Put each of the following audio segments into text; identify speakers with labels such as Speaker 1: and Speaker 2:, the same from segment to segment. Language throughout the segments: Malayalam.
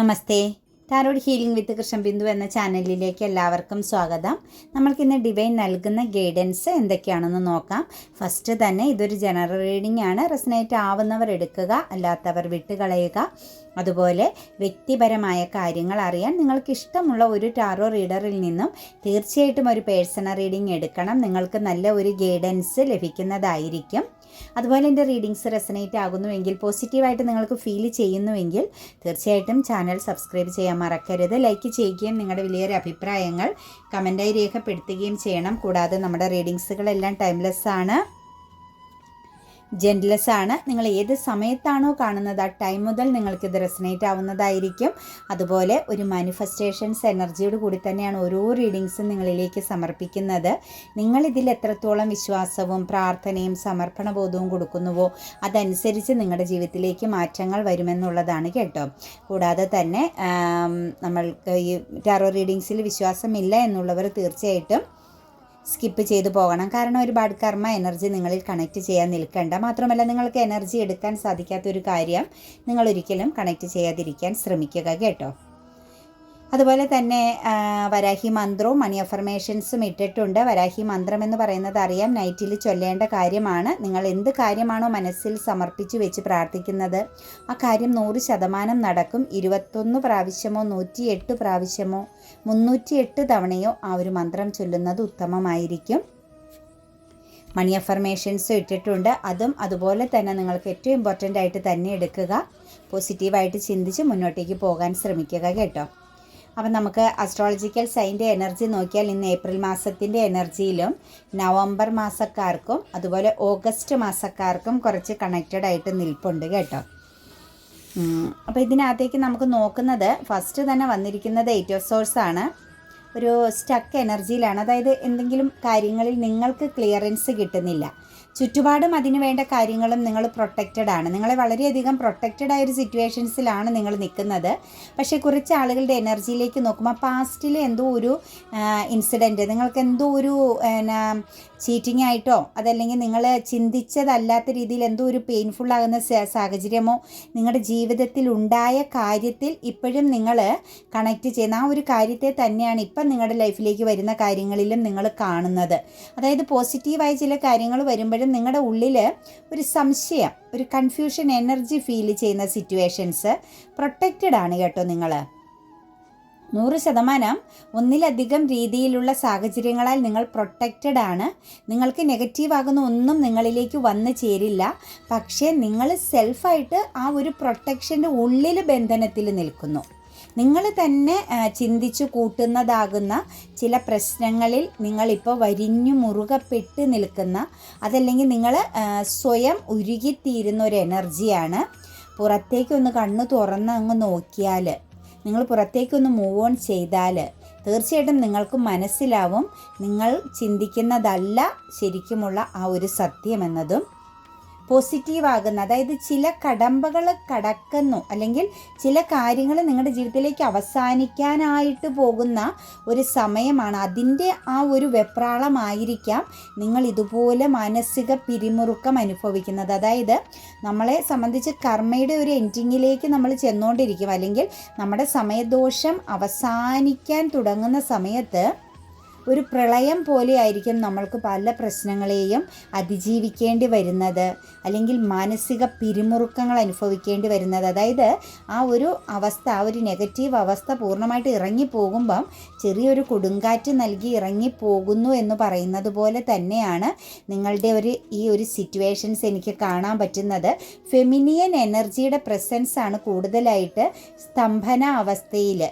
Speaker 1: Namaste. Tarot healing with Krishnan Bindu എന്ന ചാനലിലേക്ക് എല്ലാവർക്കും സ്വാഗതം. നമ്മൾക്കിന്ന് ഡിവൈൻ നൽകുന്ന ഗൈഡൻസ് എന്തൊക്കെയാണെന്ന് നോക്കാം. ഫസ്റ്റ് തന്നെ ഇതൊരു ജനറൽ റീഡിംഗ് ആണ്. റെസനേറ്റ് ആവുന്നവർ എടുക്കുക അല്ലാത്തവർ വിട്ടുകളയുക. അതുപോലെ വ്യക്തിപരമായ കാര്യങ്ങൾ അറിയാൻ നിങ്ങൾക്ക് ഇഷ്ടമുള്ള ഒരു ടാറോ റീഡറിൽ നിന്നും തീർച്ചയായിട്ടും ഒരു പേഴ്സണൽ റീഡിംഗ് എടുക്കണം. നിങ്ങൾക്ക് നല്ല ഒരു ഗൈഡൻസ് ലഭിക്കുന്നതായിരിക്കും. അതുപോലെ എന്റെ റീഡിങ്സ് റെസനേറ്റ് ആകുന്നുവെങ്കിൽ പോസിറ്റീവായിട്ട് നിങ്ങൾക്ക് ഫീൽ ചെയ്യുന്നുവെങ്കിൽ തീർച്ചയായിട്ടും ചാനൽ സബ്സ്ക്രൈബ് ചെയ്യാൻ മറക്കരുത്. ലൈക്ക് ചെയ്യുകയും നിങ്ങളുടെ വലിയൊരു അഭിപ്രായങ്ങൾ കമന്റായി രേഖപ്പെടുത്തുകയും ചെയ്യണം. കൂടാതെ നമ്മുടെ റീഡിങ്സുകളെല്ലാം ടൈംലെസ് ആണ്. ജെന്റ്ലെസ് ആണ് നിങ്ങൾ ഏത് സമയത്താണോ കാണുന്നത് ആ ടൈം മുതൽ നിങ്ങൾക്കിത് റെസിനേറ്റ് ആവുന്നതായിരിക്കും. അതുപോലെ ഒരു മാനിഫെസ്റ്റേഷൻസ് എനർജിയോട് കൂടി തന്നെയാണ് ഓരോ റീഡിങ്സും നിങ്ങളിലേക്ക് സമർപ്പിക്കുന്നത്. നിങ്ങൾ ഇതിൽ എത്രത്തോളം വിശ്വാസവും പ്രാർത്ഥനയും സമർപ്പണബോധവും കൊടുക്കുന്നുവോ അതനുസരിച്ച് നിങ്ങളുടെ ജീവിതത്തിലേക്ക് മാറ്റങ്ങൾ വരുമെന്നുള്ളതാണ് കേട്ടോ. കൂടാതെ തന്നെ നമ്മൾക്ക് ഈ ടാറോ റീഡിങ്സിൽ വിശ്വാസമില്ല എന്നുള്ളവർ തീർച്ചയായിട്ടും സ്കിപ്പ് ചെയ്തു പോകണം. കാരണം ഒരുപാട് കർമ്മ എനർജി നിങ്ങളിൽ കണക്ട് ചെയ്യാൻ നിൽക്കേണ്ട. മാത്രമല്ല നിങ്ങൾക്ക് എനർജി എടുക്കാൻ സാധിക്കാത്ത ഒരു കാര്യം നിങ്ങൾ ഒരിക്കലും കണക്ട് ചെയ്യാതിരിക്കാൻ ശ്രമിക്കുക കേട്ടോ. അതുപോലെ തന്നെ വരാഹി മന്ത്രവും മണി അഫർമേഷൻസും ഇട്ടിട്ടുണ്ട്. വരാഹി മന്ത്രം എന്ന് പറയുന്നത് അറിയാം നൈറ്റിൽ ചൊല്ലേണ്ട കാര്യമാണ്. നിങ്ങൾ എന്ത് കാര്യമാണോ മനസ്സിൽ സമർപ്പിച്ചു വെച്ച് പ്രാർത്ഥിക്കുന്നത് ആ കാര്യം നൂറ് ശതമാനം നടക്കും. ഇരുപത്തൊന്ന് പ്രാവശ്യമോ നൂറ്റിയെട്ട് പ്രാവശ്യമോ മുന്നൂറ്റിയെട്ട് തവണയോ ആ ഒരു മന്ത്രം ചൊല്ലുന്നത് ഉത്തമമായിരിക്കും. മണി അഫർമേഷൻസും ഇട്ടിട്ടുണ്ട്. അതും അതുപോലെ തന്നെ നിങ്ങൾക്ക് ഏറ്റവും ഇമ്പോർട്ടന്റ് ആയിട്ട് തന്നെ എടുക്കുക. പോസിറ്റീവായിട്ട് ചിന്തിച്ച് മുന്നോട്ടേക്ക് പോകാൻ ശ്രമിക്കുക കേട്ടോ. അപ്പം നമുക്ക് അസ്ട്രോളജിക്കൽ സൈന്റെ എനർജി നോക്കിയാൽ ഇന്ന് ഏപ്രിൽ മാസത്തിന്റെ എനർജിയിലും നവംബർ മാസക്കാർക്കും അതുപോലെ ഓഗസ്റ്റ് മാസക്കാർക്കും കുറച്ച് കണക്റ്റഡ് ആയിട്ട് നിൽപ്പുണ്ട് കേട്ടോ. അപ്പോൾ ഇതിനകത്തേക്ക് നമുക്ക് നോക്കുന്നത് ഫസ്റ്റ് തന്നെ വന്നിരിക്കുന്നത് എയ്റ്റ് ഓഫ് സോഴ്സ് ആണ്. ഒരു സ്റ്റക്ക് എനർജിയിലാണ് അതായത് എന്തെങ്കിലും കാര്യങ്ങളിൽ നിങ്ങൾക്ക് ക്ലിയറൻസ് കിട്ടുന്നില്ല. ചുറ്റുപാടും അതിന് വേണ്ട കാര്യങ്ങളും നിങ്ങൾ പ്രൊട്ടക്റ്റഡ് ആണ്. നിങ്ങളെ വളരെയധികം പ്രൊട്ടക്റ്റഡ് ആയ ഒരു സിറ്റുവേഷൻസിലാണ് നിങ്ങൾ നിൽക്കുന്നത്. പക്ഷേ കുറച്ച് ആളുകളുടെ എനർജിയിലേക്ക് നോക്കുമ്പോൾ പാസ്റ്റിൽ എന്തോ ഒരു ഇൻസിഡന്റ് നിങ്ങൾക്ക് എന്തോ ഒരു എന്നാ ചീറ്റിംഗ് ആയിട്ടോ അതല്ലെങ്കിൽ നിങ്ങൾ ചിന്തിച്ചതല്ലാത്ത രീതിയിൽ എന്തോ ഒരു പെയിൻഫുൾ ആകുന്ന സാഹചര്യമോ നിങ്ങളുടെ ജീവിതത്തിൽ ഉണ്ടായ കാര്യത്തിൽ ഇപ്പോഴും നിങ്ങൾ കണക്റ്റ് ചെയ്യുന്ന ആ ഒരു കാര്യത്തെ തന്നെയാണ് ഇപ്പം നിങ്ങളുടെ ലൈഫിലേക്ക് വരുന്ന കാര്യങ്ങളിലും നിങ്ങൾ കാണുന്നത്. അതായത് പോസിറ്റീവായ ചില കാര്യങ്ങൾ വരുമ്പോഴും നിങ്ങളുടെ ഉള്ളിൽ ഒരു സംശയം ഒരു കൺഫ്യൂഷൻ എനർജി ഫീൽ ചെയ്യുന്ന സിറ്റുവേഷൻസ് പ്രൊട്ടക്റ്റഡ് ആണ് കേട്ടോ നിങ്ങൾ നൂറ് ശതമാനം ഒന്നിലധികം രീതിയിലുള്ള സാഹചര്യങ്ങളാൽ നിങ്ങൾ പ്രൊട്ടക്റ്റഡ് ആണ്. നിങ്ങൾക്ക് നെഗറ്റീവ് ആകുന്ന ഒന്നും നിങ്ങളിലേക്ക് വന്നു ചേരില്ല. പക്ഷേ നിങ്ങൾ സെൽഫായിട്ട് ആ ഒരു പ്രൊട്ടക്ഷന്റെ ഉള്ളിൽ ബന്ധനത്തിൽ നിൽക്കുന്നു. നിങ്ങൾ തന്നെ ചിന്തിച്ചു കൂട്ടുന്നതാകുന്ന ചില പ്രശ്നങ്ങളിൽ നിങ്ങളിപ്പോൾ വരിഞ്ഞു മുറുകപ്പെട്ട് നിൽക്കുന്ന അതല്ലെങ്കിൽ നിങ്ങൾ സ്വയം ഉരുകിത്തീരുന്ന ഒരു എനർജിയാണ് പുറത്തേക്കൊന്ന് കണ്ണു തുറന്ന് അങ്ങ് നോക്കിയാൽ നിങ്ങൾ പുറത്തേക്കൊന്ന് മൂവ് ഓൺ ചെയ്താൽ തീർച്ചയായിട്ടും നിങ്ങൾക്ക് മനസ്സിലാവും നിങ്ങൾ ചിന്തിക്കുന്നതല്ല ശരിക്കുമുള്ള ആ ഒരു സത്യമെന്നതും ആകുന്ന അതായത് ചില കടമ്പകൾ കടക്കുന്നു അല്ലെങ്കിൽ ചില കാര്യങ്ങൾ നിങ്ങളുടെ ജീവിതത്തിലേക്ക് അവസാനിക്കാനായിട്ട് പോകുന്ന ഒരു സമയമാണ്. അതിന്റെ ആ ഒരു വെപ്രാളമായിരിക്കാം നിങ്ങൾ ഇതുപോലെ മാനസിക പിരിമുറുക്കം അനുഭവിക്കുന്നത്. അതായത് നമ്മളെ സംബന്ധിച്ച് കർമ്മയുടെ ഒരു എൻഡിങ്ങിലേക്ക് നമ്മൾ ചെന്നുകൊണ്ടിരിക്കും അല്ലെങ്കിൽ നമ്മുടെ സമയദോഷം അവസാനിക്കാൻ തുടങ്ങുന്ന സമയത്ത് ഒരു പ്രളയം പോലെ ആയിരിക്കും നമ്മൾക്ക് പല പ്രശ്നങ്ങളെയും അതിജീവിക്കേണ്ടി വരുന്നത്. അല്ലെങ്കിൽ മാനസിക പിരിമുറുക്കങ്ങൾ അനുഭവിക്കേണ്ടി വരുന്നത്. അതായത് ആ ഒരു അവസ്ഥ ആ ഒരു നെഗറ്റീവ് അവസ്ഥ പൂർണമായിട്ട് ഇറങ്ങിപ്പോകുമ്പം ചെറിയൊരു കൊടുങ്കാറ്റ് നൽകി ഇറങ്ങിപ്പോകുന്നു എന്ന് പറയുന്നത് പോലെ തന്നെയാണ് നിങ്ങളുടെ ഒരു ഈ ഒരു സിറ്റുവേഷൻസ് എനിക്ക് കാണാൻ പറ്റുന്നത്. ഫെമിനിയൻ എനർജിയുടെ പ്രസൻസ് ആണ് കൂടുതലായിട്ട് സ്തംഭന അവസ്ഥയിൽ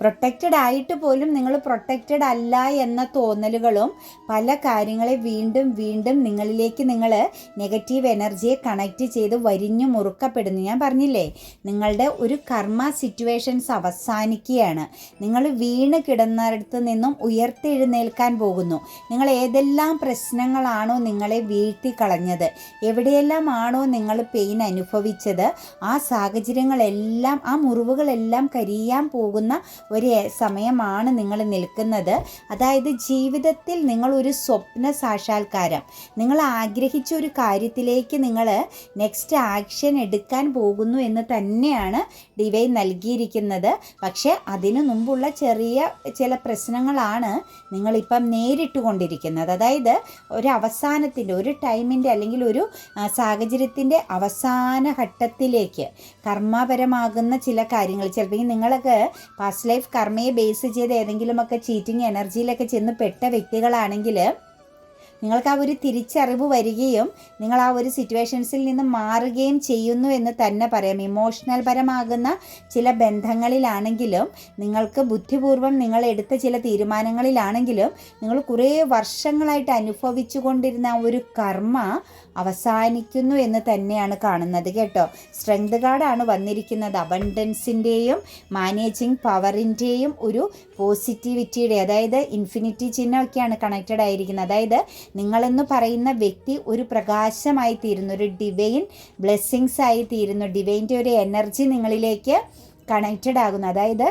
Speaker 1: പ്രൊട്ടക്റ്റഡ് ആയിട്ട് പോലും നിങ്ങൾ പ്രൊട്ടക്റ്റഡ് അല്ല എന്ന തോന്നലുകളും പല കാര്യങ്ങളെ വീണ്ടും വീണ്ടും നിങ്ങളിലേക്ക് നിങ്ങൾ നെഗറ്റീവ് എനർജിയെ കണക്ട് ചെയ്ത് വരിഞ്ഞു മുറുക്കപ്പെടുന്നു. ഞാൻ പറഞ്ഞില്ലേ നിങ്ങളുടെ ഒരു കർമ്മ സിറ്റുവേഷൻസ് അവസാനിക്കുകയാണ്. നിങ്ങൾ വീണ് കിടന്നിടത്ത് നിന്നും ഉയർത്തെഴുന്നേൽക്കാൻ പോകുന്നു. നിങ്ങൾ ഏതെല്ലാം പ്രശ്നങ്ങളാണോ നിങ്ങളെ വീഴ്ത്തിക്കളഞ്ഞത്? എവിടെയെല്ലാം ആണോ നിങ്ങൾ പെയിൻ അനുഭവിച്ചത്? ആ സാഹചര്യങ്ങളെല്ലാം ആ മുറിവുകളെല്ലാം കരിയാൻ പോകുന്ന ഒരു സമയമാണ് നിങ്ങൾ നിൽക്കുന്നത്. അതായത് ജീവിതത്തിൽ നിങ്ങൾ ഒരു സ്വപ്ന സാക്ഷാത്കാരം. നിങ്ങൾ ആഗ്രഹിച്ച ഒരു കാര്യത്തിലേക്ക് നിങ്ങൾ നെക്സ്റ്റ് ആക്ഷൻ എടുക്കാൻ പോകുന്നു എന്ന് തന്നെയാണ് ഡിവൈൻ നൽകിയിരിക്കുന്നത്. പക്ഷേ അതിനു മുമ്പുള്ള ചെറിയ ചില പ്രശ്നങ്ങളാണ് നിങ്ങളിപ്പം നേരിട്ട് കൊണ്ടിരിക്കുന്നത് അതായത് ഒരു അവസാനത്തിന്റെ ഒരു ടൈമിന്റെ അല്ലെങ്കിൽ ഒരു സാഹചര്യത്തിന്റെ അവസാന ഘട്ടത്തിലേക്ക് കർമ്മപരമാകുന്ന ചില കാര്യങ്ങൾ. ചിലപ്പോൾ നിങ്ങളൊക്കെ പാസ്റ്റ് ലൈഫ് കർമ്മയെ ബേസ് ചെയ്ത് ഏതെങ്കിലുമൊക്കെ ചീറ്റിംഗ് എനർജിയിലൊക്കെ ചെന്ന് പെട്ട വ്യക്തികളാണെങ്കിൽ നിങ്ങൾക്ക് ആ ഒരു തിരിച്ചറിവ് വരികയും നിങ്ങൾ ആ ഒരു സിറ്റുവേഷൻസിൽ നിന്ന് മാറുകയും ചെയ്യുന്നു എന്ന് തന്നെ പറയാം. ഇമോഷണൽ പരമാകുന്ന ചില ബന്ധങ്ങളിലാണെങ്കിലും നിങ്ങൾക്ക് ബുദ്ധിപൂർവം നിങ്ങൾ എടുത്ത ചില തീരുമാനങ്ങളിലാണെങ്കിലും നിങ്ങൾ കുറേ വർഷങ്ങളായിട്ട് അനുഭവിച്ചു കൊണ്ടിരുന്ന ഒരു കർമ്മ അവസാനിക്കുന്നു എന്ന് തന്നെയാണ് കാണുന്നത് കേട്ടോ. സ്ട്രെങ്ത് കാർഡാണ് വന്നിരിക്കുന്നത്. അബണ്ടൻസിന്റെയും മാനേജിങ് പവറിന്റെയും ഒരു പോസിറ്റിവിറ്റിയുടെ അതായത് ഇൻഫിനിറ്റി ചിഹ്നമൊക്കെയാണ് കണക്റ്റഡ് ആയിരിക്കുന്നത്. അതായത് നിങ്ങളെന്ന് പറയുന്ന വ്യക്തി ഒരു പ്രകാശമായി തീരുന്നു ഒരു ഡിവൈൻ ബ്ലെസ്സിങ്സ് ആയി തീരുന്നു. ഡിവൈന്റെ ഒരു എനർജി നിങ്ങളിലേക്ക് കണക്റ്റഡ് ആകുന്നു. അതായത്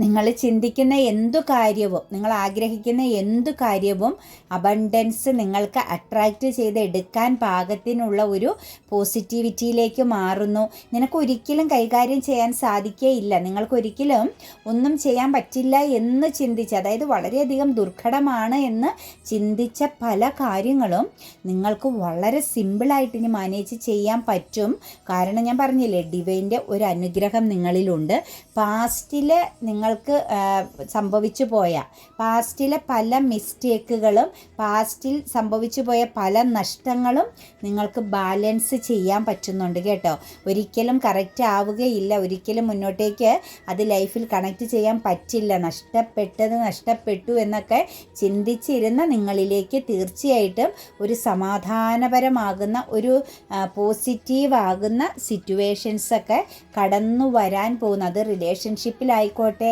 Speaker 1: നിങ്ങൾ ചിന്തിക്കുന്ന എന്തു കാര്യവും നിങ്ങൾ ആഗ്രഹിക്കുന്ന എന്തു കാര്യവും അബണ്ടൻസ് നിങ്ങൾക്ക് അട്രാക്റ്റ് ചെയ്ത് എടുക്കാൻ പാകത്തിനുള്ള ഒരു പോസിറ്റിവിറ്റിയിലേക്ക് മാറുന്നു. നിനക്ക് ഒരിക്കലും കൈകാര്യം ചെയ്യാൻ സാധിക്കുകയില്ല നിങ്ങൾക്കൊരിക്കലും ഒന്നും ചെയ്യാൻ പറ്റില്ല എന്ന് ചിന്തിച്ച് അതായത് വളരെയധികം ദുർഘടമാണ് എന്ന് ചിന്തിച്ച പല കാര്യങ്ങളും നിങ്ങൾക്ക് വളരെ സിമ്പിളായിട്ട് ഇനി മാനേജ് ചെയ്യാൻ പറ്റും. കാരണം ഞാൻ പറഞ്ഞില്ലേ ഡിവൈന്റെ ഒരു അനുഗ്രഹം നിങ്ങളിലുണ്ട്. പാസ്റ്റിൽ നിങ്ങൾക്ക് സംഭവിച്ചു പോയ പാസ്റ്റിലെ പല മിസ്റ്റേക്കുകളും പാസ്റ്റിൽ സംഭവിച്ചു പോയ പല നഷ്ടങ്ങളും നിങ്ങൾക്ക് ബാലൻസ് ചെയ്യാൻ പറ്റുന്നുണ്ട് കേട്ടോ. ഒരിക്കലും കറക്റ്റ് ആവുകയില്ല. ഒരിക്കലും മുന്നോട്ടേക്ക് അത് ലൈഫിൽ കണക്റ്റ് ചെയ്യാൻ പറ്റില്ല. നഷ്ടപ്പെട്ടത് നഷ്ടപ്പെട്ടു എന്നൊക്കെ ചിന്തിച്ചിരുന്ന നിങ്ങളിലേക്ക് തീർച്ചയായിട്ടും ഒരു സമാധാനപരമാകുന്ന ഒരു പോസിറ്റീവാകുന്ന സിറ്റുവേഷൻസൊക്കെ കടന്നു വരാൻ പോകുന്നത് റിലേഷൻഷിപ്പിലായിക്കോട്ടെ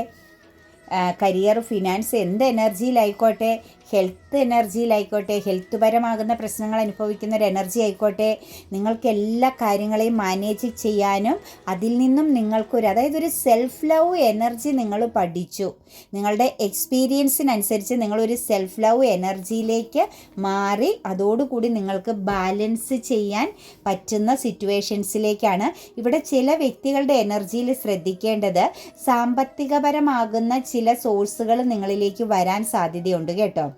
Speaker 1: കരിയർ ഫിനാൻസ് എന്ത് എനർജിയിലായിക്കോട്ടെ ഹെൽത്ത് എനർജിയിലായിക്കോട്ടെ ഹെൽത്ത് പരമാകുന്ന പ്രശ്നങ്ങൾ അനുഭവിക്കുന്ന ഒരു എനർജി ആയിക്കോട്ടെ നിങ്ങൾക്ക് എല്ലാ കാര്യങ്ങളെയും മാനേജ് ചെയ്യാനും അതിൽ നിന്നും നിങ്ങൾക്കൊരു അതായത് ഒരു സെൽഫ് ലവ് എനർജി നിങ്ങൾ പഠിച്ചു. നിങ്ങളുടെ എക്സ്പീരിയൻസിനനുസരിച്ച് നിങ്ങളൊരു സെൽഫ് ലവ് എനർജിയിലേക്ക് മാറി അതോടുകൂടി നിങ്ങൾക്ക് ബാലൻസ് ചെയ്യാൻ പറ്റുന്ന സിറ്റുവേഷൻസിലേക്കാണ് ഇവിടെ ചില വ്യക്തികളുടെ എനർജിയിൽ ശ്രദ്ധിക്കേണ്ടത്. സാമ്പത്തികപരമാകുന്ന ചില സോഴ്സുകൾ നിങ്ങളിലേക്ക് വരാൻ സാധ്യതയുണ്ട് കേട്ടോ.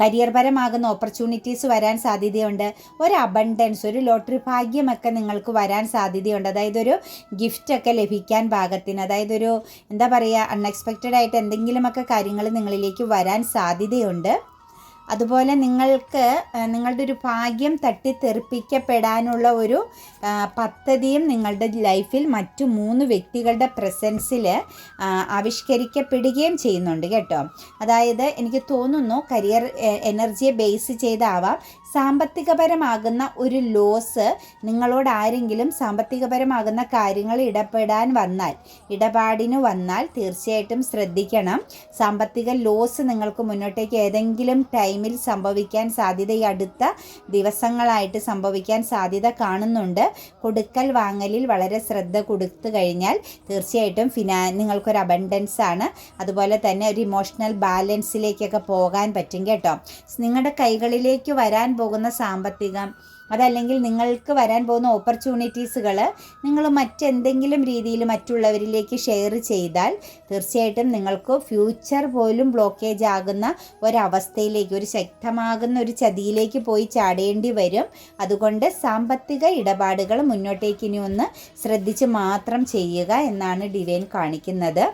Speaker 1: കരിയർ പരമാകുന്ന ഓപ്പർച്യൂണിറ്റീസ് വരാൻ സാധ്യതയുണ്ട്. ഒരു അബണ്ടൻസ് ഒരു ലോട്ടറി ഭാഗ്യമൊക്കെ നിങ്ങൾക്ക് വരാൻ സാധ്യതയുണ്ട്. അതായത് ഒരു ഗിഫ്റ്റൊക്കെ ലഭിക്കാൻ പാകത്തിന് അതായത് ഒരു എന്താ പറയുക അൺഎക്സ്പെക്റ്റഡ് ആയിട്ട് എന്തെങ്കിലുമൊക്കെ കാര്യങ്ങൾ നിങ്ങളിലേക്ക് വരാൻ സാധ്യതയുണ്ട്. അതുപോലെ നിങ്ങൾക്ക് നിങ്ങളുടെ ഒരു ഭാഗ്യം തട്ടിത്തെറിപ്പിക്കപ്പെടാനുള്ള ഒരു പദ്ധതിയും നിങ്ങളുടെ ലൈഫിൽ മറ്റു മൂന്ന് വ്യക്തികളുടെ പ്രസൻസിൽ ആവിഷ്കരിക്കപ്പെടുകയും ചെയ്യുന്നുണ്ട് കേട്ടോ. അതായത് എനിക്ക് തോന്നുന്നു കരിയർ എനർജിയെ ബേസ് ചെയ്താവാം സാമ്പത്തികപരമാകുന്ന ഒരു ലോസ് നിങ്ങളോട് ആരെങ്കിലും സാമ്പത്തികപരമാകുന്ന കാര്യങ്ങൾ ഇടപെടാൻ വന്നാൽ ഇടപാടിന് വന്നാൽ തീർച്ചയായിട്ടും ശ്രദ്ധിക്കണം. സാമ്പത്തിക ലോസ് നിങ്ങൾക്ക് മുന്നോട്ടേക്ക് ഏതെങ്കിലും ടൈമിൽ സംഭവിക്കാൻ സാധ്യത ഈ അടുത്ത ദിവസങ്ങളായിട്ട് സംഭവിക്കാൻ സാധ്യത കാണുന്നുണ്ട്. കൊടുക്കൽ വാങ്ങലിൽ വളരെ ശ്രദ്ധ കൊടുത്തു കഴിഞ്ഞാൽ തീർച്ചയായിട്ടും ഫിനാ നിങ്ങൾക്കൊരു അബണ്ടൻസ് ആണ്. അതുപോലെ തന്നെ ഒരു ഇമോഷണൽ ബാലൻസിലേക്കൊക്കെ പോകാൻ പറ്റും കേട്ടോ. നിങ്ങളുടെ കൈകളിലേക്ക് വരാൻ സാമ്പത്തികം അതല്ലെങ്കിൽ നിങ്ങൾക്ക് വരാൻ പോകുന്ന ഓപ്പർച്യൂണിറ്റീസുകൾ നിങ്ങൾ മറ്റെന്തെങ്കിലും രീതിയിൽ മറ്റുള്ളവരിലേക്ക് ഷെയർ ചെയ്താൽ തീർച്ചയായിട്ടും നിങ്ങൾക്ക് ഫ്യൂച്ചർ പോലും ബ്ലോക്കേജ് ആകുന്ന ഒരവസ്ഥയിലേക്ക് ഒരു ശക്തമാകുന്ന ഒരു ചതിയിലേക്ക് പോയി ചാടേണ്ടി വരും. അതുകൊണ്ട് സാമ്പത്തിക ഇടപാടുകൾ മുന്നോട്ടേക്ക് ഇനി ഒന്ന് ശ്രദ്ധിച്ച് മാത്രം ചെയ്യുക എന്നാണ് ഡിവൈൻ കാണിക്കുന്നത്.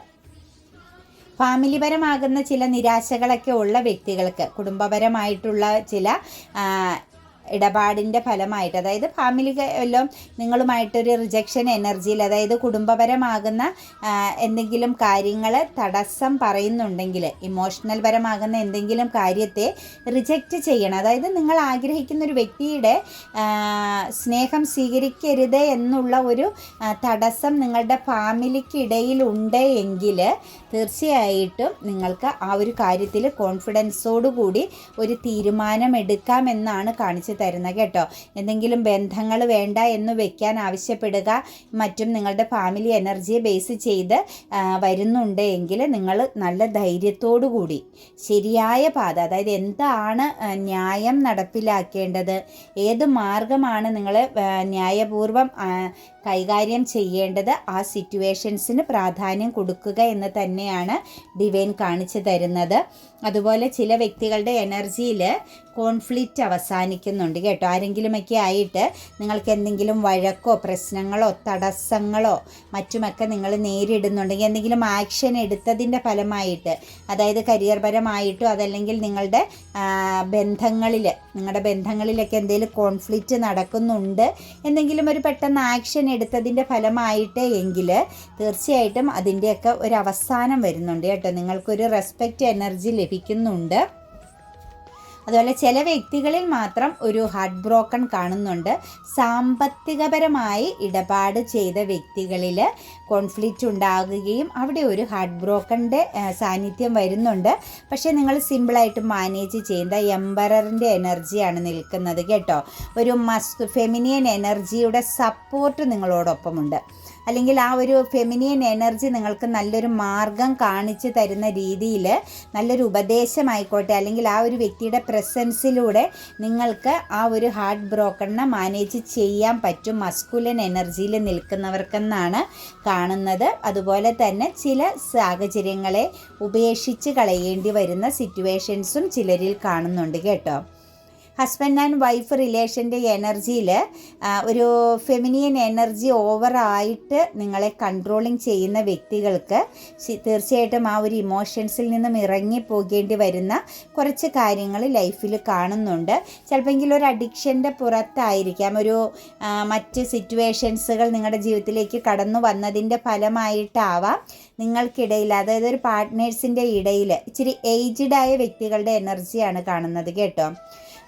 Speaker 1: ഫാമിലിപരമാകുന്ന ചില നിരാശകളൊക്കെ ഉള്ള വ്യക്തികൾക്ക് കുടുംബപരമായിട്ടുള്ള ചില ഇടപാടിന്റെ ഫലമായിട്ട് അതായത് ഫാമിലി എല്ലാം നിങ്ങളുമായിട്ടൊരു റിജക്ഷൻ എനർജിയിൽ അതായത് കുടുംബപരമാകുന്ന എന്തെങ്കിലും കാര്യങ്ങൾ തടസ്സം പറയുന്നുണ്ടെങ്കിൽ ഇമോഷണൽ പരമാകുന്ന എന്തെങ്കിലും കാര്യത്തെ റിജക്റ്റ് ചെയ്യണം. അതായത് നിങ്ങൾ ആഗ്രഹിക്കുന്ന ഒരു വ്യക്തിയുടെ സ്നേഹം സ്വീകരിക്കരുത് എന്നുള്ള ഒരു തടസ്സം നിങ്ങളുടെ ഫാമിലിക്കിടയിൽ ഉണ്ട് എങ്കിൽ തീർച്ചയായിട്ടും നിങ്ങൾക്ക് ആ ഒരു കാര്യത്തിൽ കോൺഫിഡൻസോടുകൂടി ഒരു തീരുമാനം എടുക്കാമെന്നാണ് കാണിച്ചു തരുന്നത് കേട്ടോ. എന്തെങ്കിലും ബന്ധങ്ങൾ വേണ്ട എന്ന് വെക്കാൻ ആവശ്യപ്പെടുക മറ്റും നിങ്ങളുടെ ഫാമിലി എനർജിയെ ബേസ് ചെയ്ത് വരുന്നുണ്ട് എങ്കിൽ നിങ്ങൾ നല്ല ധൈര്യത്തോടു കൂടി ശരിയായ പാത അതായത് എന്താണ് ന്യായം നടപ്പിലാക്കേണ്ടത് ഏത് മാർഗമാണ് നിങ്ങൾ ന്യായപൂർവം കൈകാര്യം ചെയ്യേണ്ടത് ആ സിറ്റുവേഷൻസിന് പ്രാധാന്യം കൊടുക്കുക എന്ന് തന്നെയാണ് ഡിവൈൻ കാണിച്ചു തരുന്നത്. അതുപോലെ ചില വ്യക്തികളുടെ എനർജിയിൽ കോൺഫ്ലിക്റ്റ് അവസാനിക്കുന്നുണ്ട് കേട്ടോ. ആരെങ്കിലുമൊക്കെ ആയിട്ട് നിങ്ങൾക്ക് എന്തെങ്കിലും വഴക്കോ പ്രശ്നങ്ങളോ തടസ്സങ്ങളോ മറ്റുമൊക്കെ നിങ്ങൾ നേരിടുന്നുണ്ടെങ്കിൽ എന്തെങ്കിലും ആക്ഷൻ എടുത്തതിന്റെ ഫലമായിട്ട് അതായത് കരിയർപരമായിട്ടോ അതല്ലെങ്കിൽ നിങ്ങളുടെ ബന്ധങ്ങളിൽ നിങ്ങളുടെ ബന്ധങ്ങളിലൊക്കെ എന്തെങ്കിലും കോൺഫ്ലിക്റ്റ് നടക്കുന്നുണ്ട് എന്തെങ്കിലും ഒരു പെട്ടെന്ന് ആക്ഷൻ എടുത്തതിന്റെ ഫലമായിട്ട് എങ്കിൽ തീർച്ചയായിട്ടും അതിന്റെയൊക്കെ ഒരു അവസാനം വരുന്നുണ്ട് കേട്ടോ. നിങ്ങൾക്കൊരു റെസ്പെക്റ്റ് എനർജി ലഭിക്കുന്നുണ്ട്. അതുപോലെ ചില വ്യക്തികളിൽ മാത്രം ഒരു ഹാർട്ട് ബ്രോക്കൺ കാണുന്നുണ്ട്. സാമ്പത്തികപരമായി ഇടപാട് ചെയ്ത വ്യക്തികളിൽ കോൺഫ്ലിക്റ്റ് ഉണ്ടാകുകയും അവിടെ ഒരു ഹാർട്ട് ബ്രോക്കണിന്റെ സാന്നിധ്യം വരുന്നുണ്ട്. പക്ഷേ നിങ്ങൾ സിമ്പിളായിട്ട് മാനേജ് ചെയ്യുന്ന എംബറിന്റെ എനർജിയാണ് നിൽക്കുന്നത് കേട്ടോ. ഒരു മസ് ഫെമിനിയൻ എനർജിയുടെ സപ്പോർട്ട് നിങ്ങളോടൊപ്പമുണ്ട്. അല്ലെങ്കിൽ ആ ഒരു ഫെമിനിയൻ എനർജി നിങ്ങൾക്ക് നല്ലൊരു മാർഗം കാണിച്ചു തരുന്ന രീതിയിൽ നല്ലൊരു ഉപദേശമായിക്കോട്ടെ അല്ലെങ്കിൽ ആ ഒരു വ്യക്തിയുടെ പ്രസൻസിലൂടെ നിങ്ങൾക്ക് ആ ഒരു ഹാർട്ട് ബ്രോക്കണിനെ മാനേജ് ചെയ്യാൻ പറ്റും. മസ്കുലൻ എനർജിയിൽ നിൽക്കുന്നവർക്കെന്നാണ് കാണുന്നത്. അതുപോലെ തന്നെ ചില സാഹചര്യങ്ങളെ ഉപേക്ഷിച്ച് കളയേണ്ടി വരുന്ന സിറ്റുവേഷൻസും ചിലരിൽ കാണുന്നുണ്ട് കേട്ടോ. ഹസ്ബൻഡ് ആൻഡ് വൈഫ് റിലേഷന്റെ എനർജിയിൽ ഒരു ഫെമിനിയൻ എനർജി ഓവറായിട്ട് നിങ്ങളെ കൺട്രോളിങ് ചെയ്യുന്ന വ്യക്തികൾക്ക് തീർച്ചയായിട്ടും ആ ഒരു ഇമോഷൻസിൽ നിന്നും ഇറങ്ങി പോകേണ്ടി വരുന്ന കുറച്ച് കാര്യങ്ങൾ ലൈഫിൽ കാണുന്നുണ്ട്. ചിലപ്പോൾ ഒരു അഡിക്ഷന്റെ പുറത്തായിരിക്കാം. ഒരു മറ്റ് സിറ്റുവേഷൻസുകൾ നിങ്ങളുടെ ജീവിതത്തിലേക്ക് കടന്നു വന്നതിന്റെ ഫലമായിട്ടാവാം നിങ്ങൾക്കിടയിൽ അതായത് ഒരു പാർട്ട്നേഴ്സിന്റെ ഇടയിൽ ഇച്ചിരി ഏജ്ഡായ വ്യക്തികളുടെ എനർജിയാണ് കാണുന്നത് കേട്ടോ.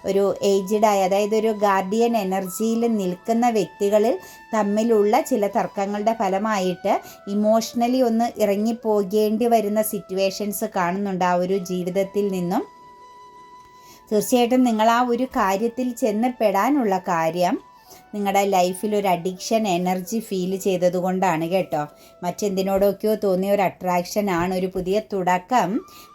Speaker 1: ഒരു ഏജ്ഡായ അതായത് ഒരു ഗാർഡിയൻ എനർജിയിൽ നിൽക്കുന്ന വ്യക്തികളിൽ തമ്മിലുള്ള ചില തർക്കങ്ങളുടെ ഫലമായിട്ട് ഇമോഷണലി ഒന്ന് ഇറങ്ങിപ്പോകേണ്ടി വരുന്ന സിറ്റുവേഷൻസ് കാണുന്നുണ്ട് ആ ഒരു ജീവിതത്തിൽ നിന്നും. തീർച്ചയായിട്ടും നിങ്ങൾ ആ ഒരു കാര്യത്തിൽ ചെന്നപ്പെടാനുള്ള കാര്യം നിങ്ങളുടെ ലൈഫിൽ ഒരു അഡിക്ഷൻ എനർജി ഫീൽ ചെയ്തതുകൊണ്ടാണ് കേട്ടോ. മറ്റെന്തിനോടൊക്കെയോ തോന്നിയ ഒരു അട്രാക്ഷൻ ആണ് ഒരു പുതിയ തുടക്കം.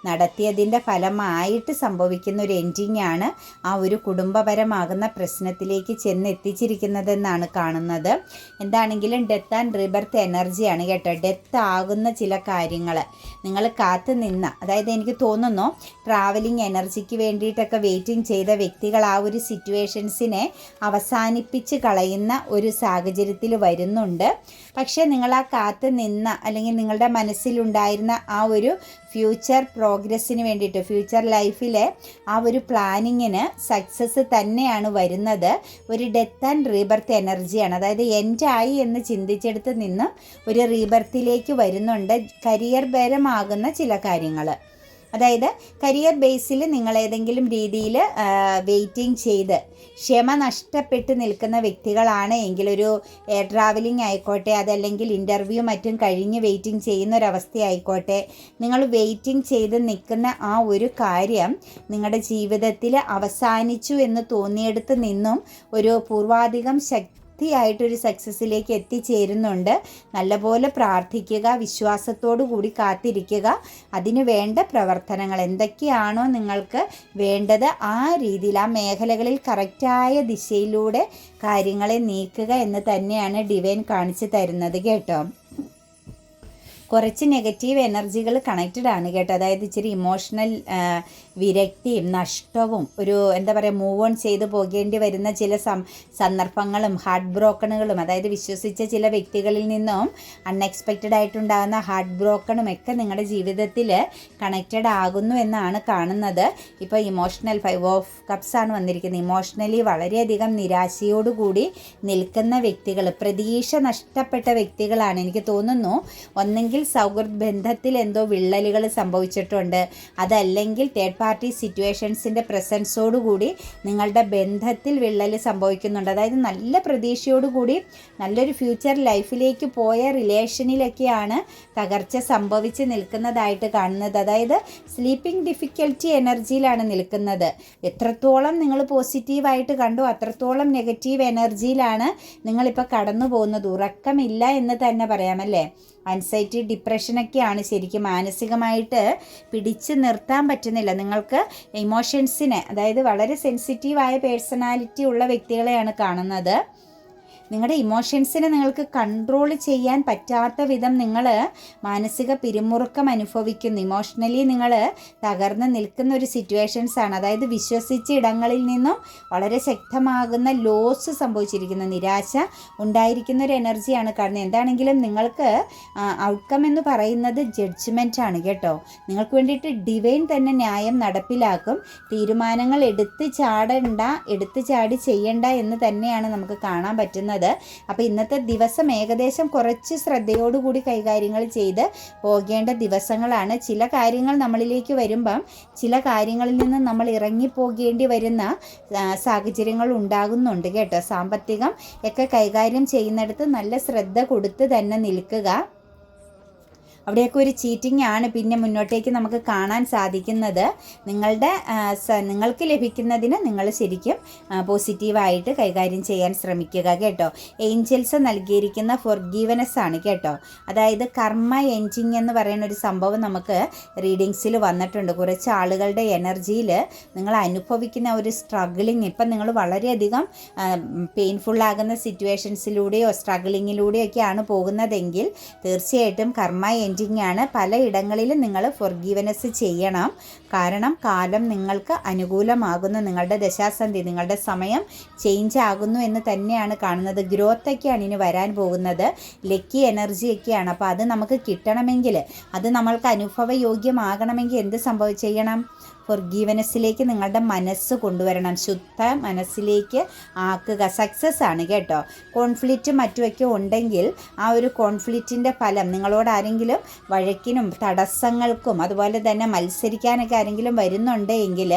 Speaker 1: നടത്തിയതിന്റെ ഫലമായിട്ട് സംഭവിക്കുന്ന ഒരു എൻഡിങ് ആണ് ആ ഒരു കുടുംബപരമാകുന്ന പ്രശ്നത്തിലേക്ക് ചെന്ന് എത്തിച്ചിരിക്കുന്നതെന്നാണ് കാണുന്നത്. എന്താണെങ്കിലും ഡെത്ത് ആൻഡ് റീബർത്ത് എനർജിയാണ് കേട്ടോ. ഡെത്ത് ആകുന്ന ചില കാര്യങ്ങൾ. നിങ്ങൾ കാത്തു നിന്ന അതായത് എനിക്ക് തോന്നുന്നു ട്രാവലിംഗ് എനർജിക്ക് വേണ്ടിയിട്ടൊക്കെ വെയിറ്റിംഗ് ചെയ്ത വ്യക്തികൾ ആ ഒരു സിറ്റുവേഷൻസിനെ അവസാനിപ്പിച്ച് കളയുന്ന ഒരു സാഹചര്യത്തിൽ വരുന്നുണ്ട്. പക്ഷേ നിങ്ങൾ ആ കാത്ത് നിന്ന അല്ലെങ്കിൽ നിങ്ങളുടെ മനസ്സിലുണ്ടായിരുന്ന ആ ഒരു ഫ്യൂച്ചർ പ്രോഗ്രസ്സിന് വേണ്ടിയിട്ട് ഫ്യൂച്ചർ ലൈഫിലെ ആ ഒരു പ്ലാനിങ്ങിന് സക്സസ് തന്നെയാണ് വരുന്നത്. ഒരു ഡെത്ത് ആൻഡ് റീബർത്ത് എനർജിയാണ് അതായത് എന്റായി എന്ന് ചിന്തിച്ചെടുത്ത് നിന്ന് ഒരു റീബർത്തിലേക്ക് വരുന്നുണ്ട്. കരിയർ പരമാകുന്ന ചില കാര്യങ്ങൾ അതായത് കരിയർ ബേസിൽ നിങ്ങൾ ഏതെങ്കിലും രീതിയിൽ വെയിറ്റിംഗ് ചെയ്ത് ക്ഷമ നഷ്ടപ്പെട്ട് നിൽക്കുന്ന വ്യക്തികളാണ് എങ്കിൽ ഒരു എയർ ട്രാവലിംഗ് ആയിക്കോട്ടെ അതല്ലെങ്കിൽ ഇന്റർവ്യൂ മറ്റും കഴിഞ്ഞ് വെയിറ്റിംഗ് ചെയ്യുന്ന ഒരവസ്ഥയായിക്കോട്ടെ നിങ്ങൾ വെയിറ്റിംഗ് ചെയ്ത് നിൽക്കുന്ന ആ ഒരു കാര്യം നിങ്ങളുടെ ജീവിതത്തിൽ അവസാനിച്ചു എന്ന് തോന്നിയെടുത്ത് നിന്നും ഒരു പൂർവാധികം ശക്തി വൃത്തിയായിട്ടൊരു സക്സസ്സിലേക്ക് എത്തിച്ചേരുന്നുണ്ട്. നല്ലപോലെ പ്രാർത്ഥിക്കുക വിശ്വാസത്തോടു കൂടി കാത്തിരിക്കുക. അതിന് വേണ്ട പ്രവർത്തനങ്ങൾ എന്തൊക്കെയാണോ നിങ്ങൾക്ക് വേണ്ടത് ആ രീതിയിൽ ആ മേഖലകളിൽ കറക്റ്റായ ദിശയിലൂടെ കാര്യങ്ങളെ നീക്കുക എന്ന് തന്നെയാണ് ഡിവൈൻ കാണിച്ചു തരുന്നത് കേട്ടോ. കുറച്ച് നെഗറ്റീവ് എനർജികൾ കണക്റ്റഡ് ആണ് കേട്ടോ. അതായത് ഇച്ചിരി ഇമോഷണൽ വിരക്തിയും നഷ്ടവും ഒരു എന്താ പറയുക മൂവ് ഓൺ ചെയ്തു പോകേണ്ടി വരുന്ന ചില സന്ദർഭങ്ങളും ഹാർട്ട് ബ്രോക്കണുകളും അതായത് വിശ്വസിച്ച ചില വ്യക്തികളിൽ നിന്നും അൺഎക്സ്പെക്റ്റഡ് ആയിട്ടുണ്ടാകുന്ന ഹാർട്ട് ബ്രോക്കണും ഒക്കെ നിങ്ങളുടെ ജീവിതത്തിൽ കണക്റ്റഡ് ആകുന്നു എന്നാണ് കാണുന്നത്. ഇപ്പോൾ ഇമോഷണൽ ഫൈവ് ഓഫ് കപ്സ് ആണ് വന്നിരിക്കുന്നത്. ഇമോഷണലി വളരെയധികം നിരാശയോടുകൂടി നിൽക്കുന്ന വ്യക്തികൾ പ്രതീക്ഷ നഷ്ടപ്പെട്ട വ്യക്തികളാണ് എനിക്ക് തോന്നുന്നു. ഒന്നെങ്കിൽ സൗഹൃദ ബന്ധത്തിൽ എന്തോ വിള്ളലുകൾ സംഭവിച്ചിട്ടുണ്ട്. അതല്ലെങ്കിൽ തേർഡ് പാർട്ടി സിറ്റുവേഷൻസിന്റെ പ്രസൻസോടുകൂടി നിങ്ങളുടെ ബന്ധത്തിൽ വിള്ളൽ സംഭവിക്കുന്നുണ്ട്. അതായത് നല്ല പ്രതീക്ഷയോടുകൂടി നല്ലൊരു ഫ്യൂച്ചർ ലൈഫിലേക്ക് പോയ റിലേഷനിലൊക്കെയാണ് തകർച്ച സംഭവിച്ച് നിൽക്കുന്നതായിട്ട് കാണുന്നത്. അതായത് സ്ലീപ്പിംഗ് ഡിഫിക്കൽറ്റി എനർജിയിലാണ് നിൽക്കുന്നത്. എത്രത്തോളം നിങ്ങൾ പോസിറ്റീവായിട്ട് കണ്ടു അത്രത്തോളം നെഗറ്റീവ് എനർജിയിലാണ് നിങ്ങളിപ്പോൾ കടന്നു പോകുന്നത് ഉറക്കമില്ല എന്ന് തന്നെ പറയാമല്ലേ അൻസൈറ്റി ഡിപ്രഷനൊക്കെയാണ് ശരിക്കും മാനസികമായിട്ട് പിടിച്ചു നിർത്താൻ പറ്റുന്നില്ല. നിങ്ങൾക്ക് ഇമോഷൻസിനെ അതായത് വളരെ സെൻസിറ്റീവായ പേഴ്സണാലിറ്റി ഉള്ള വ്യക്തികളെയാണ് കാണുന്നത്. നിങ്ങളുടെ ഇമോഷൻസിനെ നിങ്ങൾക്ക് കൺട്രോൾ ചെയ്യാൻ പറ്റാത്ത വിധം നിങ്ങൾ മാനസിക പിരിമുറുക്കം അനുഭവിക്കുന്നു. ഇമോഷണലി നിങ്ങൾ തകർന്ന് നിൽക്കുന്ന ഒരു സിറ്റുവേഷൻസ് ആണ്. അതായത് വിശ്വസിച്ച ഇടങ്ങളിൽ നിന്നും വളരെ ശക്തമാകുന്ന ലോസ് സംഭവിച്ചിരിക്കുന്ന. നിരാശ ഉണ്ടായിരിക്കുന്ന ഒരു എനർജിയാണ് കാരണം എന്താണെങ്കിലും നിങ്ങൾക്ക് ഔട്ട്കം എന്ന് പറയുന്നത് ജഡ്ജ്മെന്റ് ആണ് കേട്ടോ. നിങ്ങൾക്ക് വേണ്ടിയിട്ട് ഡിവൈൻ തന്നെ ന്യായം നടപ്പിലാക്കും. തീരുമാനങ്ങൾ എടുത്ത് ചാടണ്ട എടുത്ത് ചാടി ചെയ്യണ്ട എന്ന് തന്നെയാണ് നമുക്ക് കാണാൻ പറ്റുന്നത്. അപ്പോൾ ഇന്നത്തെ ദിവസം ഏകദേശം കുറച്ച് ശ്രദ്ധയോടുകൂടി കൈകാര്യങ്ങൾ ചെയ്ത് പോകേണ്ട ദിവസങ്ങളാണ്. ചില കാര്യങ്ങൾ നമ്മളിലേക്ക് വരുമ്പം ചില കാര്യങ്ങളിൽ നിന്ന് നമ്മൾ ഇറങ്ങിപ്പോകേണ്ടി വരുന്ന സാഹചര്യങ്ങൾ ഉണ്ടാകുന്നുണ്ട് കേട്ടോ. സാമ്പത്തികം ഒക്കെ കൈകാര്യം ചെയ്യുന്നിടത്ത് നല്ല ശ്രദ്ധ കൊടുത്ത് തന്നെ നിൽക്കുക. അവിടെയൊക്കെ ഒരു ചീറ്റിംഗ് ആണ് പിന്നെ മുന്നോട്ടേക്ക് നമുക്ക് കാണാൻ സാധിക്കുന്നത്. നിങ്ങളുടെ നിങ്ങൾക്ക് ലഭിക്കുന്നതിന് നിങ്ങൾ ശരിക്കും പോസിറ്റീവായിട്ട് കൈകാര്യം ചെയ്യാൻ ശ്രമിക്കുക കേട്ടോ. ഏഞ്ചൽസ് നൽകിയിരിക്കുന്ന ഫോർഗീവനസ് ആണ് കേട്ടോ. അതായത് കർമ്മ എൻജിങ് എന്ന് പറയുന്ന ഒരു സംഭവം നമുക്ക് റീഡിങ്സിൽ വന്നിട്ടുണ്ട്. കുറച്ച് ആളുകളുടെ എനർജിയിൽ നിങ്ങൾ അനുഭവിക്കുന്ന ഒരു സ്ട്രഗിളിങ് ഇപ്പം നിങ്ങൾ വളരെയധികം പെയിൻഫുള്ളാകുന്ന സിറ്റുവേഷൻസിലൂടെയോ സ്ട്രഗിളിങ്ങിലൂടെയോ ഒക്കെയാണ് പോകുന്നതെങ്കിൽ തീർച്ചയായിട്ടും കർമ്മ എൻഡിങ് ആണ്. പലയിടങ്ങളിലും നിങ്ങൾ ഫൊർഗീവനസ് ചെയ്യണം. കാരണം കാലം നിങ്ങൾക്ക് അനുകൂലമാകുന്നു. നിങ്ങളുടെ ദശാസന്ധി നിങ്ങളുടെ സമയം ചേഞ്ച് ആകുന്നു എന്ന് തന്നെയാണ് കാണുന്നത്. ഗ്രോത്തൊക്കെയാണ് ഇനി വരാൻ പോകുന്നത്. ലക്കി എനർജിയൊക്കെയാണ് അപ്പോൾ അത് നമുക്ക് കിട്ടണമെങ്കിൽ അത് നമ്മൾക്ക് അനുഭവയോഗ്യമാകണമെങ്കിൽ എന്ത് സംഭവം ചെയ്യണം? ഫൊർഗീവനസിലേക്ക് നിങ്ങളുടെ മനസ്സ് കൊണ്ടുവരണം. ശുദ്ധ മനസ്സിലേക്ക് ആക്കുക. സക്സസ് ആണ് കേട്ടോ. കോൺഫ്ലിക്റ്റ് മറ്റുമൊക്കെ ഉണ്ടെങ്കിൽ ആ ഒരു കോൺഫ്ലിക്റ്റിന്റെ ഫലം നിങ്ങളോട് ആരെങ്കിലും വഴക്കിനും തടസ്സങ്ങൾക്കും അതുപോലെ തന്നെ മത്സരിക്കാനൊക്കെ ആരെങ്കിലും വരുന്നുണ്ടെങ്കിൽ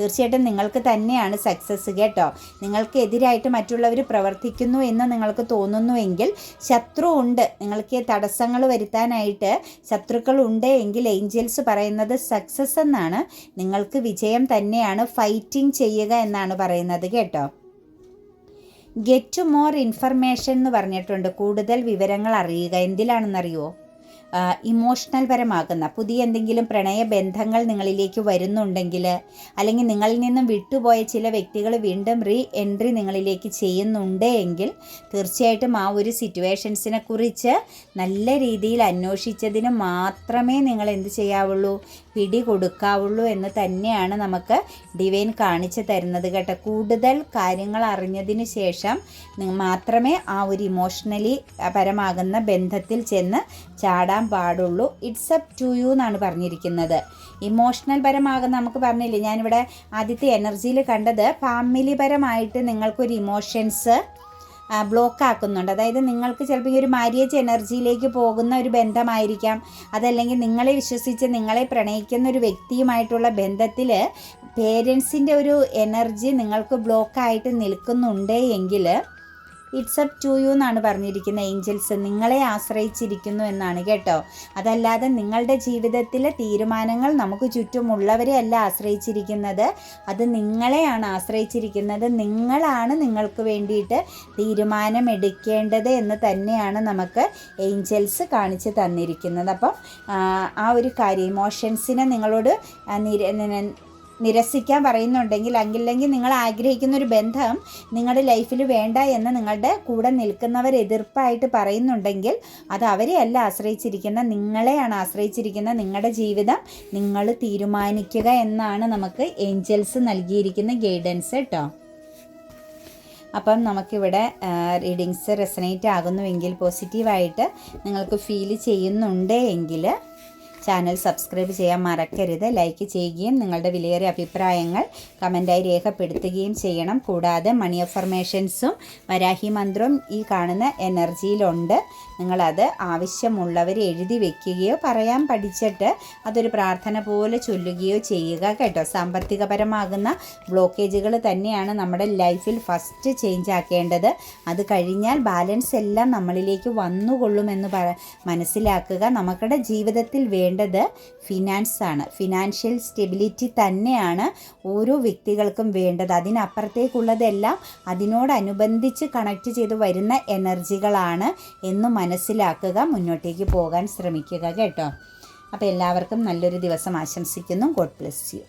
Speaker 1: തീർച്ചയായിട്ടും നിങ്ങൾക്ക് തന്നെയാണ് സക്സസ് കേട്ടോ. നിങ്ങൾക്ക് എതിരായിട്ട് മറ്റുള്ളവർ പ്രവർത്തിക്കുന്നു എന്ന് നിങ്ങൾക്ക് തോന്നുന്നുവെങ്കിൽ ശത്രു ഉണ്ട്. നിങ്ങൾക്ക് തടസ്സങ്ങൾ വരുത്താനായിട്ട് ശത്രുക്കൾ ഉണ്ട് എങ്കിൽ ഏഞ്ചൽസ് പറയുന്നത് സക്സസ് എന്നാണ്. നിങ്ങൾക്ക് വിജയം തന്നെയാണ് ഫൈറ്റിംഗ് ചെയ്യുക എന്നാണ് പറയുന്നത് കേട്ടോ. ഗെറ്റ് മോർ ഇൻഫർമേഷൻ എന്ന് പറഞ്ഞിട്ടുണ്ട്. കൂടുതൽ വിവരങ്ങൾ അറിയുക. എന്തിലാണെന്നറിയുമോ ഇമോഷണൽ പരമാകുന്ന പുതിയ എന്തെങ്കിലും പ്രണയ ബന്ധങ്ങൾ നിങ്ങളിലേക്ക് വരുന്നുണ്ടെങ്കിൽ അല്ലെങ്കിൽ നിങ്ങളിൽ നിന്നും വിട്ടുപോയ ചില വ്യക്തികൾ വീണ്ടും റീ എൻട്രി നിങ്ങളിലേക്ക് ചെയ്യുന്നുണ്ട് എങ്കിൽ തീർച്ചയായിട്ടും ആ ഒരു സിറ്റുവേഷൻസിനെ കുറിച്ച് നല്ല രീതിയിൽ അന്വേഷിച്ചതിന് മാത്രമേ നിങ്ങൾ എന്ത് ചെയ്യാവുള്ളൂ? പിടി കൊടുക്കാവുള്ളൂ എന്ന് തന്നെയാണ് നമുക്ക് ഡിവൈൻ കാണിച്ചു തരുന്നത് കേട്ടോ. കൂടുതൽ കാര്യങ്ങൾ അറിഞ്ഞതിന് ശേഷം മാത്രമേ ആ ഒരു ഇമോഷണലി പരമാകുന്ന ബന്ധത്തിൽ ചെന്ന് ചാടാൻ പാടുള്ളൂ. ഇറ്റ്സ് അപ് ടു യു എന്നാണ് പറഞ്ഞിരിക്കുന്നത്. ഇമോഷണൽ പരമാകുന്ന നമുക്ക് പറഞ്ഞില്ലേ ഞാനിവിടെ ആദ്യത്തെ എനർജിയിൽ കണ്ടത് ഫാമിലി പരമായിട്ട് നിങ്ങൾക്കൊരു ഇമോഷൻസ് ബ്ലോക്ക് ആക്കുന്നുണ്ട് അതായത് നിങ്ങൾക്ക് ചിലപ്പോൾ ഈ ഒരു മാര്യേജ് എനർജിയിലേക്ക് പോകുന്ന ഒരു ബന്ധമായിരിക്കാം. അതല്ലെങ്കിൽ നിങ്ങളെ വിശ്വസിച്ച് നിങ്ങളെ പ്രണയിക്കുന്ന ഒരു വ്യക്തിയുമായിട്ടുള്ള ബന്ധത്തിൽ പേരൻസിന്റെ ഒരു എനർജി നിങ്ങൾക്ക് ബ്ലോക്കായിട്ട് നിൽക്കുന്നുണ്ട് എങ്കിൽ ഇറ്റ്സ് അപ് ടു യു എന്നാണ് പറഞ്ഞിരിക്കുന്ന ഏഞ്ചൽസ് നിങ്ങളെ ആശ്രയിച്ചിരിക്കുന്നു എന്നാണ് കേട്ടോ. അതല്ലാതെ നിങ്ങളുടെ ജീവിതത്തിലെ തീരുമാനങ്ങൾ നമുക്ക് ചുറ്റുമുള്ളവരെ അല്ല ആശ്രയിച്ചിരിക്കുന്നത്. അത് നിങ്ങളെയാണ് ആശ്രയിച്ചിരിക്കുന്നത്. നിങ്ങളാണ് നിങ്ങൾക്ക് വേണ്ടിയിട്ട് തീരുമാനം എടുക്കേണ്ടത് എന്ന് തന്നെയാണ് നമുക്ക് ഏഞ്ചൽസ് കാണിച്ചു തന്നിരിക്കുന്നത്. അപ്പം ആ ഒരു കാര്യം ഇമോഷൻസിനെ നിങ്ങളോട് നിരസിക്കാൻ പറയുന്നുണ്ടെങ്കിൽ അങ്കില്ലെങ്കിൽ നിങ്ങൾ ആഗ്രഹിക്കുന്ന ഒരു ബന്ധം നിങ്ങളുടെ ലൈഫിൽ വേണ്ട എന്ന് നിങ്ങളുടെ കൂടെ നിൽക്കുന്നവർ എതിർപ്പായിട്ട് പറയുന്നുണ്ടെങ്കിൽ അത് അവരെ അല്ല ആശ്രയിച്ചിരിക്കുന്ന നിങ്ങളെയാണ് ആശ്രയിച്ചിരിക്കുന്ന നിങ്ങളുടെ ജീവിതം നിങ്ങൾ തീരുമാനിക്കുക എന്നാണ് നമുക്ക് ഏഞ്ചൽസ് നൽകിയിരിക്കുന്ന ഗൈഡൻസ് കേട്ടോ. അപ്പം നമുക്കിവിടെ റീഡിങ്സ് റെസനേറ്റ് ആകുന്നുവെങ്കിൽ പോസിറ്റീവായിട്ട് നിങ്ങൾക്ക് ഫീൽ ചെയ്യുന്നുണ്ട് എങ്കിൽ ചാനൽ സബ്സ്ക്രൈബ് ചെയ്യാൻ മറക്കരുത്. ലൈക്ക് ചെയ്യുകയും നിങ്ങളുടെ വിലയേറിയ അഭിപ്രായങ്ങൾ കമന്റായി രേഖപ്പെടുത്തുകയും ചെയ്യണം. കൂടാതെ മണി അഫർമേഷൻസും വരാഹി മന്ത്രവും ഈ കാണുന്ന എനർജിയിലുണ്ട്. നിങ്ങളത് ആവശ്യമുള്ളവർ എഴുതി വെക്കുകയോ പറയാൻ പഠിച്ചിട്ട് അതൊരു പ്രാർത്ഥന പോലെ ചൊല്ലുകയോ ചെയ്യുക കേട്ടോ. സാമ്പത്തികപരമാകുന്ന ബ്ലോക്കേജുകൾ തന്നെയാണ് നമ്മുടെ ലൈഫിൽ ഫസ്റ്റ് ചേഞ്ച് ആക്കേണ്ടത്. അത് കഴിഞ്ഞാൽ ബാലൻസ് എല്ലാം നമ്മളിലേക്ക് വന്നുകൊള്ളുമെന്ന് പറ മനസ്സിലാക്കുക. നമുക്കുടെ ജീവിതത്തിൽ വേണ്ടത് ഫിനാൻസ് ആണ്. ഫിനാൻഷ്യൽ സ്റ്റെബിലിറ്റി തന്നെയാണ് ഓരോ വ്യക്തികൾക്കും വേണ്ടത്. അതിനപ്പുറത്തേക്കുള്ളതെല്ലാം അതിനോടനുബന്ധിച്ച് കണക്ട് ചെയ്ത് വരുന്ന എനർജികളാണ് എന്ന് മനസ്സിലാക്കുക മുന്നോട്ടേക്ക് പോകാൻ ശ്രമിക്കുക കേട്ടോ. അപ്പോൾ എല്ലാവർക്കും നല്ലൊരു ദിവസം ആശംസിക്കുന്നു. God bless you